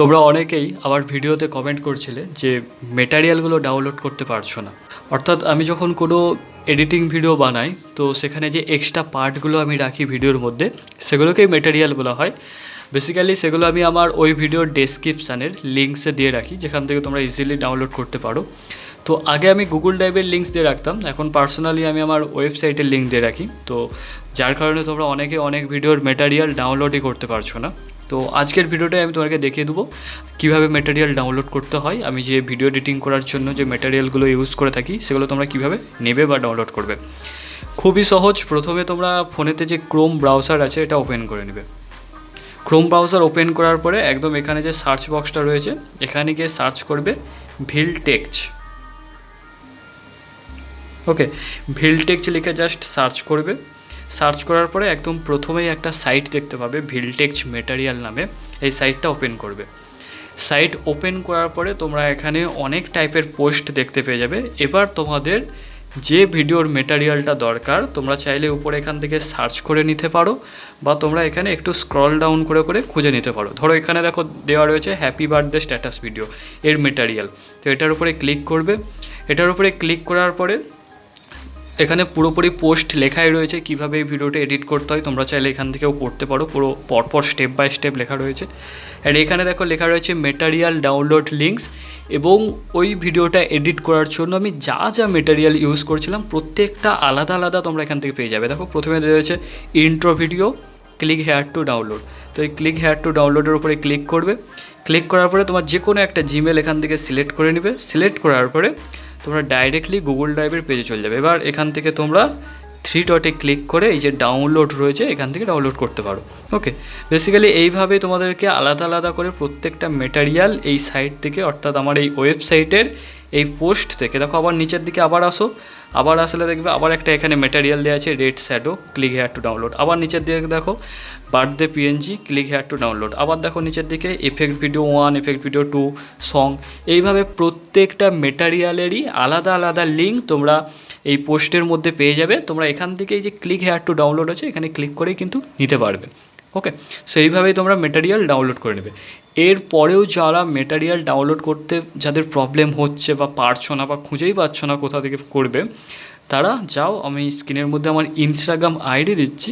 তোমরা অনেকেই আমার ভিডিওতে কমেন্ট করছিলে যে মেটারিয়ালগুলো ডাউনলোড করতে পারছ না। অর্থাৎ আমি যখন কোনো এডিটিং ভিডিও বানাই, তো সেখানে যে এক্সট্রা পার্টগুলো আমি রাখি ভিডিওর মধ্যে, সেগুলোকেই মেটারিয়াল বলা হয়। বেসিক্যালি সেগুলো আমি আমার ওই ভিডিওর ডেসক্রিপশানের লিঙ্কসে দিয়ে রাখি, যেখান থেকে তোমরা ইজিলি ডাউনলোড করতে পারো। তো আগে আমি গুগল ড্রাইভের লিঙ্কস দিয়ে রাখতাম, এখন পার্সোনালি আমি আমার ওয়েবসাইটের লিঙ্ক দিয়ে রাখি। তো যার কারণে তোমরা অনেকে অনেক ভিডিওর মেটারিয়াল ডাউনলোডই করতে পারছ না। তো আজকের ভিডিওটায় আমি তোমাকে দেখিয়ে দেবো কীভাবে মেটেরিয়াল ডাউনলোড করতে হয়। আমি যে ভিডিও এডিটিং করার জন্য যে মেটেরিয়ালগুলো ইউজ করে থাকি, সেগুলো তোমরা কীভাবে নেবে বা ডাউনলোড করবে। খুবই সহজ। প্রথমে তোমরা ফোনেতে যে ক্রোম ব্রাউজার আছে, এটা ওপেন করে নেবে। ক্রোম ব্রাউজার ওপেন করার পরে একদম এখানে যে সার্চ বক্সটা রয়েছে, এখানে গিয়ে সার্চ করবে ভিল টেক্স ওকে ভিল টেক্স লিখে জাস্ট সার্চ করবে। সার্চ করার পরে একদম প্রথমেই একটা সাইট দেখতে পাবে ভিলটেক্স মেটারিয়াল নামে। এই সাইটটা ওপেন করবে। সাইট ওপেন করার পরে তোমরা এখানে অনেক টাইপের পোস্ট দেখতে পেয়ে যাবে। এবার তোমাদের যে ভিডিওর মেটারিয়ালটা দরকার, তোমরা চাইলে উপরে এখান থেকে সার্চ করে নিতে পারো বা তোমরা এখানে একটু স্ক্রল ডাউন করে করে খুঁজে নিতে পারো। ধরো এখানে দেখো দেওয়া রয়েছে হ্যাপি বার্থডে স্ট্যাটাস ভিডিও এর মেটারিয়াল তো এটার উপরে ক্লিক করবে। এটার উপরে ক্লিক করার পরে এখানে পুরোপুরি পোস্ট লেখাই রয়েছে, কীভাবে এই ভিডিওটা এডিট করতে হয় তোমরা চাইলে এখান থেকেও পড়তে পারো, পুরো পরপর স্টেপ বাই স্টেপ লেখা রয়েছে। আর এখানে দেখো লেখা রয়েছে মেটারিয়াল ডাউনলোড লিঙ্কস এবং ওই ভিডিওটা এডিট করার জন্য আমি যা যা মেটারিয়াল ইউজ করছিলাম, প্রত্যেকটা আলাদা আলাদা তোমরা এখান থেকে পেয়ে যাবে। দেখো প্রথমে রয়েছে intro video click here to download তো এই ক্লিক হেয়ার টু ডাউনলোডের উপরে ক্লিক করবে। ক্লিক করার পরে তোমার যে কোনো একটা জিমেল এখান থেকে সিলেক্ট করে নেবে। সিলেক্ট করার পরে তোমরা ডাইরেক্টলি গুগল ড্রাইভের পেজে চলে যাবে। এবার এখান থেকে তোমরা থ্রি ডটে ক্লিক করে এই যে ডাউনলোড রয়েছে, এখান থেকে ডাউনলোড করতে পারো। ওকে বেসিক্যালি এইভাবে তোমাদেরকে আলাদা আলাদা করে প্রত্যেকটা মেটারিয়াল এই সাইট থেকে, অর্থাৎ আমার এই ওয়েবসাইটের এই পোস্ট থেকে, দেখো আবার নিচের দিকে আবার আসো। আবার আসলে দেখবে, আবার একটা এখানে মেটারিয়াল দেওয়া আছে red shadow click here to download আবার নিচের দিকে দেখো birthday PNG click here to download আবার দেখো নিচের দিকে effect video one effect video two song এইভাবে প্রত্যেকটা মেটারিয়ালেরই আলাদা আলাদা লিঙ্ক তোমরা এই পোস্টের মধ্যে পেয়ে যাবে। তোমরা এখান থেকে এই যে ক্লিক হেয়ার টু ডাউনলোড আছে, এখানে ক্লিক করেই কিন্তু নিতে পারবে। ওকে সো এইভাবেই তোমরা মেটারিয়াল ডাউনলোড করে নেবে। এর পরেও যারা মেটারিয়াল ডাউনলোড করতে, যাদের প্রবলেম হচ্ছে বা পারছ না বা খুঁজেই পাচ্ছ না কোথা থেকে করবে, তারা যাও, আমি স্ক্রিনের মধ্যে আমার ইনস্টাগ্রাম আইডি দিচ্ছি,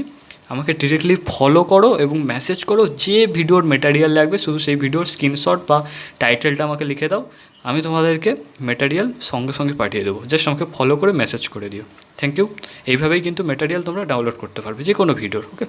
আমাকে ডিরেক্টলি ফলো করো এবং মেসেজ করো যে ভিডিওর মেটারিয়াল লাগবে, শুধু সেই ভিডিওর স্ক্রিনশট বা টাইটেলটা আমাকে লিখে দাও, আমি তোমাদেরকে মেটারিয়াল সঙ্গে সঙ্গে পাঠিয়ে দেবো। জাস্ট আমাকে ফলো করে মেসেজ করে দিও। থ্যাংক ইউ এইভাবেই কিন্তু মেটারিয়াল তোমরা ডাউনলোড করতে পারবে যে কোনো ভিডিওর ওকে